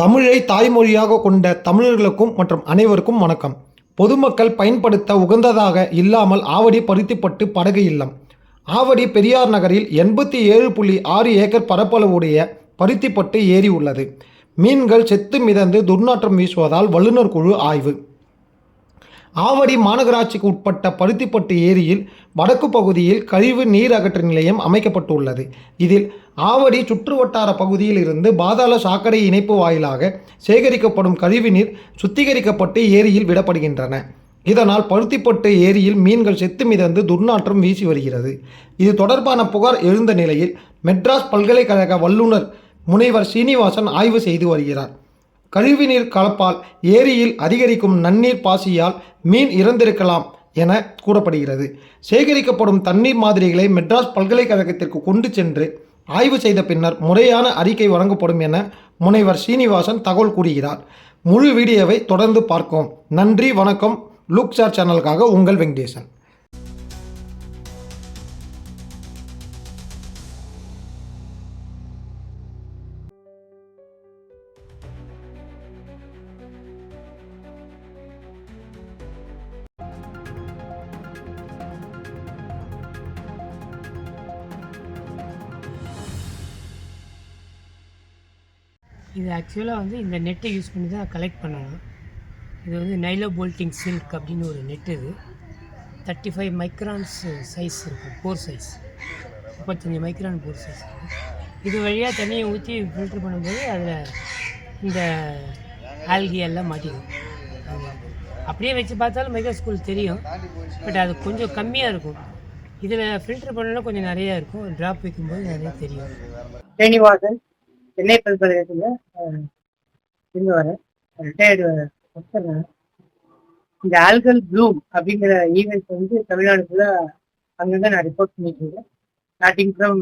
தமிழை தாய்மொழியாக கொண்ட தமிழர்களுக்கும் மற்றும் அனைவருக்கும் வணக்கம். பொதுமக்கள் பயன்படுத்த உகந்ததாக இல்லாமல் ஆவடி பருத்திப்பட்டு படகு இல்லம். ஆவடி பெரியார் நகரில் எண்பத்தி ஏழு புள்ளி ஆறு ஏக்கர் பரப்பளவுடைய பருத்திப்பட்டு ஏரி உள்ளது. மீன்கள் செத்து மிதந்து துர்நாற்றம் வீசுவதால் வல்லுநர் குழு ஆய்வு. ஆவடி மாநகராட்சிக்கு உட்பட்ட பருத்திப்பட்டு ஏரியில் வடக்கு பகுதியில் கழிவு நீர் அகற்று நிலையம் அமைக்கப்பட்டுள்ளது. இதில் ஆவடி சுற்றுவட்டார பகுதியில் இருந்து பாதாள சாக்கடை இணைப்பு வாயிலாக சேகரிக்கப்படும் கழிவுநீர் சுத்திகரிக்கப்பட்டு ஏரியில் விடப்படுகின்றன. இதனால் பருத்திப்பட்டு ஏரியில் மீன்கள் செத்து மிதந்து துர்நாற்றம் வீசி வருகிறது. இது தொடர்பான புகார் எழுந்த நிலையில் மெட்ராஸ் பல்கலைக்கழக வல்லுநர் முனைவர் சீனிவாசன் ஆய்வு செய்து வருகிறார். கழிவுநீர் கலப்பால் ஏரியில் அதிகரிக்கும் நன்னீர் பாசியால் மீன் இறந்திருக்கலாம் என கூறப்படுகிறது. சேகரிக்கப்படும் தண்ணீர் மாதிரிகளை மெட்ராஸ் பல்கலைக்கழகத்திற்கு கொண்டு சென்று ஆய்வு செய்த பின்னர் முறையான அறிக்கை வழங்கப்படும் என முனைவர் சீனிவாசன் தகவல் கூறுகிறார். முழு வீடியோவை தொடர்ந்து பார்க்கும் நன்றி வணக்கம். லுக் சார் சேனலுக்காக உங்கள் வெங்கடேசன். இது ஆக்சுவலாக வந்து இந்த நெட்டை யூஸ் பண்ணி தான் கலெக்ட் பண்ணணும் இது வந்து நைலோ போல்ட்டிங் சில்க் அப்படின்னு ஒரு நெட் இது. தேர்ட்டி ஃபைவ் மைக்ரான்ஸ் சைஸ் இருக்கும் போர் சைஸ் முப்பத்தஞ்சு மைக்ரான் போர் சைஸ் இது வழியாக தண்ணியை ஊற்றி ஃபில்ட்ரு பண்ணும்போது அதில் இந்த ஆல்கி எல்லாம் மாட்டிக்கும் அப்படியே வச்சு பார்த்தாலும் மைக்ரோஸ்கூல் தெரியும். பட் அது கொஞ்சம் கம்மியாக இருக்கும். இதில் ஃபில்ட்ரு பண்ணலாம் கொஞ்சம் நிறையா இருக்கும். ட்ராப் வைக்கும்போது நிறைய தெரியும். ஸ்ரீனிவாசன் சென்னை பல்கலைக்கழகத்தில் இருந்து வரேன் ரிட்டையர்டு இந்த ஆல்கல் ப்ளூம் அப்படிங்கிற ஈவெண்ட் வந்து தமிழ்நாடு ஃபுல்லாக அங்கங்கே நான் ரிப்போர்ட் பண்ணிட்டு இருக்கேன் ஸ்டார்டிங் ஃப்ரம்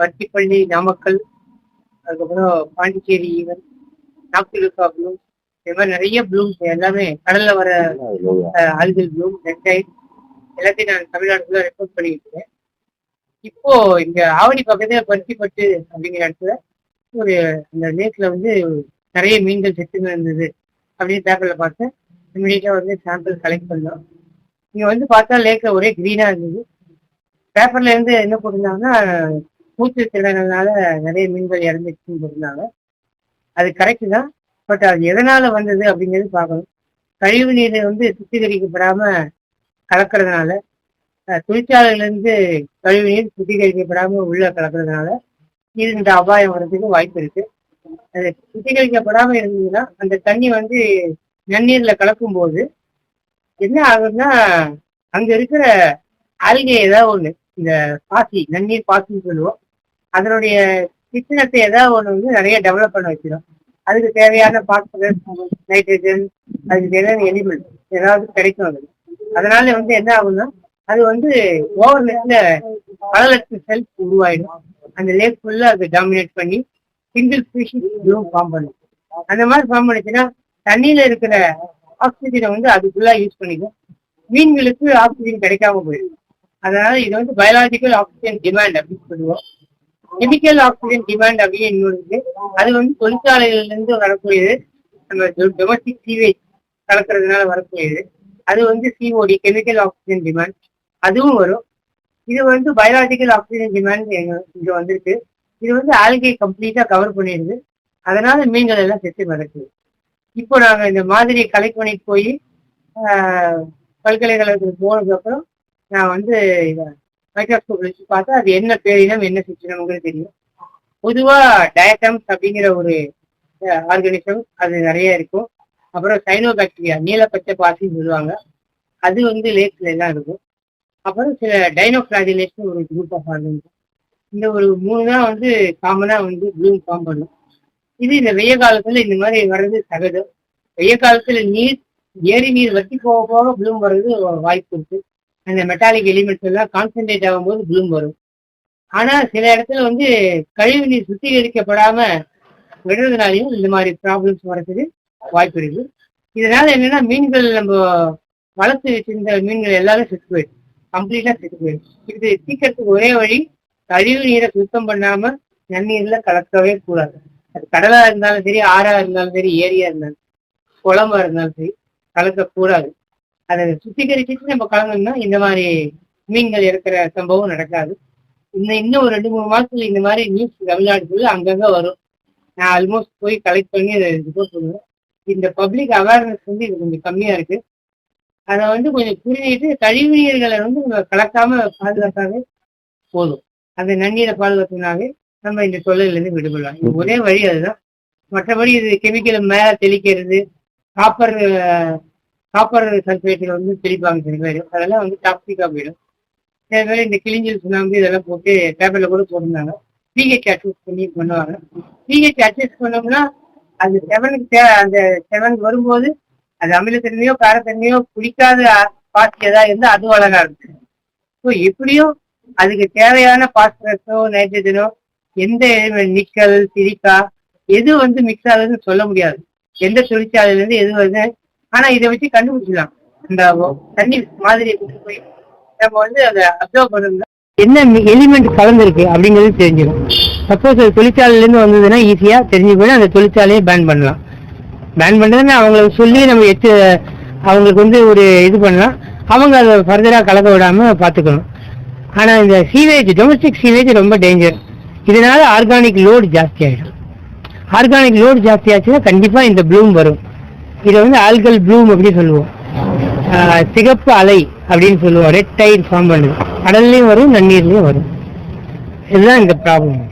பட்டிப்பள்ளி நாமக்கல் அதுக்கப்புறம் பாண்டிச்சேரி ஈவெண்ட் நாக்திலுக்கா ப்ளூம் இது மாதிரி நிறைய ப்ளூம்ஸ் எல்லாமே கடல்ல வர ஆல்கல் ப்ளூம் ரெட்டைட் எல்லாத்தையும் நான் தமிழ்நாடு ஃபுல்லாக ரிப்போர்ட் பண்ணிட்டு இருக்கேன் இப்போ இங்க ஆவடி பக்கத்துல பருத்திப்பட்டு அப்படிங்கிற இடத்துல ஒரு அந்த லேக்ல வந்து நிறைய மீன்கள் செத்து இருந்தது அப்படின்னு பேப்பர்ல பார்த்தேன். இமீடியட்டா வந்து சாம்பிள் கலெக்ட் பண்ணோம். இங்க வந்து பார்த்தா லேக்ல ஒரே கிரீனா இருந்தது. பேப்பர்ல இருந்து என்ன போட்டிருந்தாங்கன்னா மூச்சு திறனால நிறைய மீன்கள் இறந்துச்சுன்னு போட்டிருந்தாங்க. அது கரெக்டு தான். பட் அது எதனால வந்தது அப்படிங்கிறது பார்க்கணும். கழிவு நீர் வந்து சுத்திகரிக்கப்படாம கலக்கிறதுனால தொழிற்சாலையிலேருந்து கழிவு நீர் சுத்திகரிக்கப்படாம உள்ள கலக்கிறதுனால இது அபாயம் வர்றதுக்கு வாய்ப்பு இருக்கு. அது சுத்திகரிக்கப்படாம இருந்ததுன்னா அந்த தண்ணி வந்து நன்னீர்ல கலக்கும் போது என்ன ஆகுதுன்னா அங்க இருக்கிற ஆல்கே ஏதாவது ஒண்ணு இந்த பாசி நன்னீர் பாசின்னு சொல்லுவோம் அதனுடைய சிக்கனத்தை ஏதாவது ஒண்ணு வந்து நிறைய டெவலப் பண்ண வச்சிடும் அதுக்கு தேவையான பாஸ்பரஸ் நைட்ரஜன் அதுக்கு தேவையான எலிமெண்ட் ஏதாவது கிடைக்கும் அது அதனால வந்து என்ன ஆகுதுன்னா அது வந்து ஓவர் நெட்ல பல லட்சம் செல்ஸ் உருவாயிடும். அந்த லேக் ஃபுல்லா அது டாமினேட் பண்ணி சிங்கிள் ஸ்பீஷிஸ் இதுவும் ஃபார்ம் பண்ணும். அந்த மாதிரி ஃபார்ம் பண்ணுச்சுன்னா தண்ணியில இருக்கிற ஆக்சிஜனை வந்து அதுக்குள்ளா யூஸ் பண்ணிக்கும். மீன்களுக்கு ஆக்சிஜன் கிடைக்காம போயிடும். அதனால இது வந்து பயாலஜிக்கல் ஆக்சிஜன் டிமாண்ட் அப்படின்னு சொல்லுவோம். கெமிக்கல் ஆக்சிஜன் டிமாண்ட் அப்படின்னு இன்னொரு இருக்கு. அது வந்து தொழிற்சாலையில இருந்து வரக்கூடியது. நம்ம டொமஸ்டிக் சீவேஜ் கலக்கிறதுனால வரக்கூடியது. அது வந்து சிஓடி கெமிக்கல் ஆக்சிஜன் டிமாண்ட் அதுவும் வரும். இது வந்து பயாலஜிக்கல் ஆக்சிஜன் டிமாண்ட் இங்க வந்திருக்கு. இது வந்து ஆல்கே கம்ப்ளீட்டா கவர் பண்ணிடுது. அதனால மீன்கள் எல்லாம் செத்து மிதக்குது இப்போ நாங்க இந்த மாதிரி கலெக்ட் பண்ணிட்டு போய் பல்கலைக்கழகத்துக்கு போனதுக்கு அப்புறம் நான் வந்து மைக்ரோஸ்கோப் வச்சு பார்த்தா அது என்ன பேரினம் என்ன சிற்றினம்ங்கிறது தெரியும். பொதுவா டயட்டம்ஸ் அப்படிங்கிற ஒரு ஆர்கானிசம் அது நிறைய இருக்கும். அப்புறம் சைனோபாக்டீரியா நீலப்பச்சை பாசின்னு சொல்லுவாங்க. அது வந்து லேக்ஸ்ல எல்லாம் இருக்கும். அப்புறம் சில டைனோஃபிளாஜிலேஷன் ஒரு குரூப் ஆஃப் ஆர்கன்ஸ் இந்த ஒரு மூணு தான் வந்து காமனா வந்து ப்ளூம் ஃபார்ம் பண்ணும். இது இந்த வெய்ய காலத்துல இந்த மாதிரி வர்றது சகஜம் வெய்ய காலத்துல நீர் ஏரி நீர் வற்றி போக போக ப்ளூம் வர்றது வாய்ப்பு இருக்கு. அந்த மெட்டாலிக் எலிமெண்ட்ஸ் எல்லாம் கான்சென்ட்ரேட் ஆகும்போது ப்ளூம் வரும். ஆனா சில இடத்துல வந்து கழிவு நீர் சுத்திகரிக்கப்படாம விடுறதுனாலையும் இந்த மாதிரி ப்ராப்ளம்ஸ் வர்றதுக்கு வாய்ப்பு இருக்கு. இதனால என்னன்னா மீன்கள் நம்ம வளர்த்து வச்சிருந்த மீன்கள் எல்லாரும் செத்து போயிடும் கம்ப்ளீட்டா செத்து போயிடும் இது தீக்கிறதுக்கு ஒரே வழி கழிவு நீரை சுத்தம் பண்ணாம நன்னீர்ல கலக்கவே கூடாது. அது கடலா இருந்தாலும் சரி ஆறா இருந்தாலும் சரி ஏரியா இருந்தாலும் குளமா இருந்தாலும் சரி கலக்கக்கூடாது அதை சுத்திகரிச்சுட்டு நம்ம கலந்தோம்னா இந்த மாதிரி மீன்கள் இருக்கிற சம்பவம் நடக்காது. இன்னும் இன்னும் ஒரு ரெண்டு மூணு மாசத்துல இந்த மாதிரி நியூஸ் தமிழ்நாட்டுக்குள்ள அங்கங்க வரும். நான் ஆல்மோஸ்ட் போய் கலெக்ட் பண்ணி அதை ரிப்போர்ட் பண்ணுவேன் இந்த பப்ளிக் அவேர்னஸ் வந்து இது கொஞ்சம் கம்மியா இருக்கு. அதை வந்து கொஞ்சம் புரிஞ்சுட்டு கழிவுநீர்களை வந்து நம்ம கலக்காம பாதுகாத்தாவே போதும். அந்த நன்னீரை பாதுகாத்தினாவே நம்ம இந்த தொழிலிருந்து விடுபடலாம். இது ஒரே வழி அதுதான். மற்றபடி இது கெமிக்கல் மேல தெளிக்கிறது காப்பர் காப்பர் சல்ஃபேட்டில் வந்து தெளிப்பாங்க சில பேர். அதெல்லாம் வந்து டாக்ஸிக்கா போயிடும். சில பேர் இந்த கிளிஞ்சல் சுண்ணாம்பு இதெல்லாம் போட்டு பேப்பரில் கூட போட்டிருந்தாங்க. பிஹெச் அட்ஜஸ்ட் பண்ணி பண்ணுவாங்க. பிஹெச் அட்ஜஸ்ட் பண்ணோம்னா அது செவனுக்கு அந்த செவன் வரும்போது அது அமிலத்தன்மையோ காரத்தன்மையோ பிடிக்காத பாசி ஏதாவது இருந்தால் அது அழகா இருக்கு. ஸோ எப்படியும் அதுக்கு தேவையான பாஸ்பரஸோ நைட்ரஜனோ எந்த நிக்கல் சிரிக்கா எது வந்து மிக்ஸ் ஆகுதுன்னு சொல்ல முடியாது. எந்த தொழிற்சாலையில இருந்து எது வருது? ஆனா இதை வச்சு கண்டுபிடிச்சிடலாம். இந்த தண்ணி மாதிரி கொண்டு போய் நம்ம வந்து அதை அப்சர்வ் பண்ணோம்னா என்ன எலிமெண்ட் கலந்துருக்கு அப்படிங்கிறது தெரிஞ்சிடும் சப்போஸ் அது தொழிற்சாலையில இருந்து வந்ததுன்னா ஈஸியா தெரிஞ்சு போய் அந்த தொழிற்சாலையை பேன் பண்ணலாம். பேன் பண்றதுன்னா அவங்களுக்கு சொல்லி நம்ம எச்சு அவங்களுக்கு வந்து ஒரு இது பண்ணலாம். அவங்க அதை ஃபர்தராக கலக்க விடாமல் பார்த்துக்கணும். ஆனால் இந்த சீவேஜ் டொமஸ்டிக் சீவேஜ் ரொம்ப டேஞ்சர் இதனால ஆர்கானிக் லோடு ஜாஸ்தி ஆகிடும் ஆர்கானிக் லோடு ஜாஸ்தி ஆச்சுன்னா கண்டிப்பாக இந்த ப்ளூம் வரும். இதை வந்து ஆல்கல் ப்ளூம் அப்படின்னு சொல்லுவோம். சிகப்பு அலை அப்படின்னு சொல்லுவோம். ரெட் டைட் ஃபார்ம் பண்ணுது. கடல்லையும் வரும் நன்னீர்லையும் வரும். இதுதான் இந்த ப்ராப்ளம்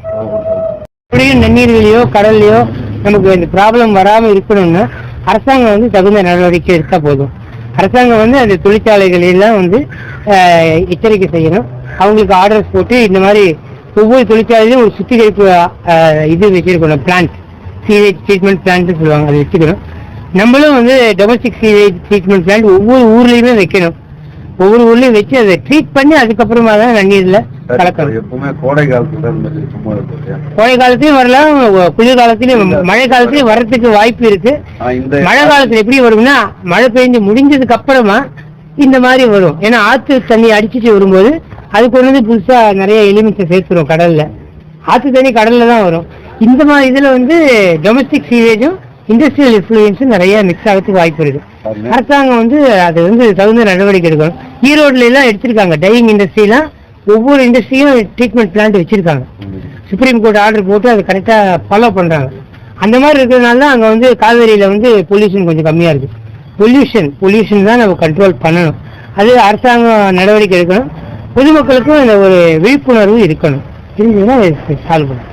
அப்படியும் நன்னீர்லையோ கடல்லையோ நமக்கு இந்த ப்ராப்ளம் வராமல் இருக்கணும்னா அரசாங்கம் வந்து தகுந்த நடவடிக்கை எடுத்தா போதும். அரசாங்கம் வந்து அந்த தொழிற்சாலைகளெல்லாம் வந்து எச்சரிக்கை செய்யணும். அவங்களுக்கு ஆர்டர்ஸ் போட்டு இந்த மாதிரி ஒவ்வொரு தொழிற்சாலையிலும் ஒரு சுத்திகரிப்பு இது வச்சிருக்கணும் பிளான்ட் சீவேஜ் ட்ரீட்மெண்ட் பிளான்ட் சொல்லுவாங்க அது வச்சுக்கணும் நம்மளும் வந்து டொமஸ்டிக் சீவேஜ் ட்ரீட்மெண்ட் பிளான்ட் ஒவ்வொரு ஊர்லேயுமே வைக்கணும். ஒவ்வொரு ஊர்லேயும் வச்சு அதை ட்ரீட் பண்ணி அதுக்கப்புறமா தான் நன்னீரில் கலக்கணும் எப்பவுமே கோடை காலத்துல? கோடை காலத்திலயும் வரலாம் குளிர் காலத்திலயும் மழை காலத்திலயும் வர்றதுக்கு வாய்ப்பு இருக்கு. மழை காலத்துல எப்படி வரும்னா மழை பெஞ்சு முடிஞ்சதுக்கு அப்புறமா இந்த மாதிரி வரும். ஏன்னா ஆத்து தண்ணி அடிச்சிட்டு வரும்போது அது கொண்டு வந்து புதுசா நிறைய எலிமெண்ட்ஸை சேர்த்துரும் கடல்ல. ஆத்து தண்ணி கடல்ல தான் வரும். இந்த மாதிரி இதுல வந்து டொமஸ்டிக் சீவேஜும் இண்டஸ்ட்ரியல் இன்ஃபுளுன்ஸும் நிறைய மிக்ஸ் ஆகிறதுக்கு வாய்ப்பு இருக்கு. அரசாங்கம் வந்து அது வந்து தகுந்த நடவடிக்கை எடுக்கணும். ஈரோட்ல எல்லாம் எடுத்திருக்காங்க டையிங் இண்டஸ்ட்ரிலாம் ஒவ்வொரு இண்டஸ்ட்ரியும் ட்ரீட்மெண்ட் பிளான்ட் வச்சிருக்காங்க. சுப்ரீம் கோர்ட் ஆர்டர் போட்டு அதை கரெக்டாக ஃபாலோ பண்ணுறாங்க அந்த மாதிரி இருக்கிறதுனால தான் அங்கே வந்து காவேரியில் வந்து பொல்யூஷன் கொஞ்சம் கம்மியாக இருக்குது பொல்யூஷன் பொல்யூஷன் தான் நம்ம கண்ட்ரோல் பண்ணணும். அது அரசாங்கம் நடவடிக்கை எடுக்கணும். பொதுமக்களுக்கும் இந்த ஒரு விழிப்புணர்வு இருக்கணும். இருந்ததுன்னா சால்வ் பண்ணணும்.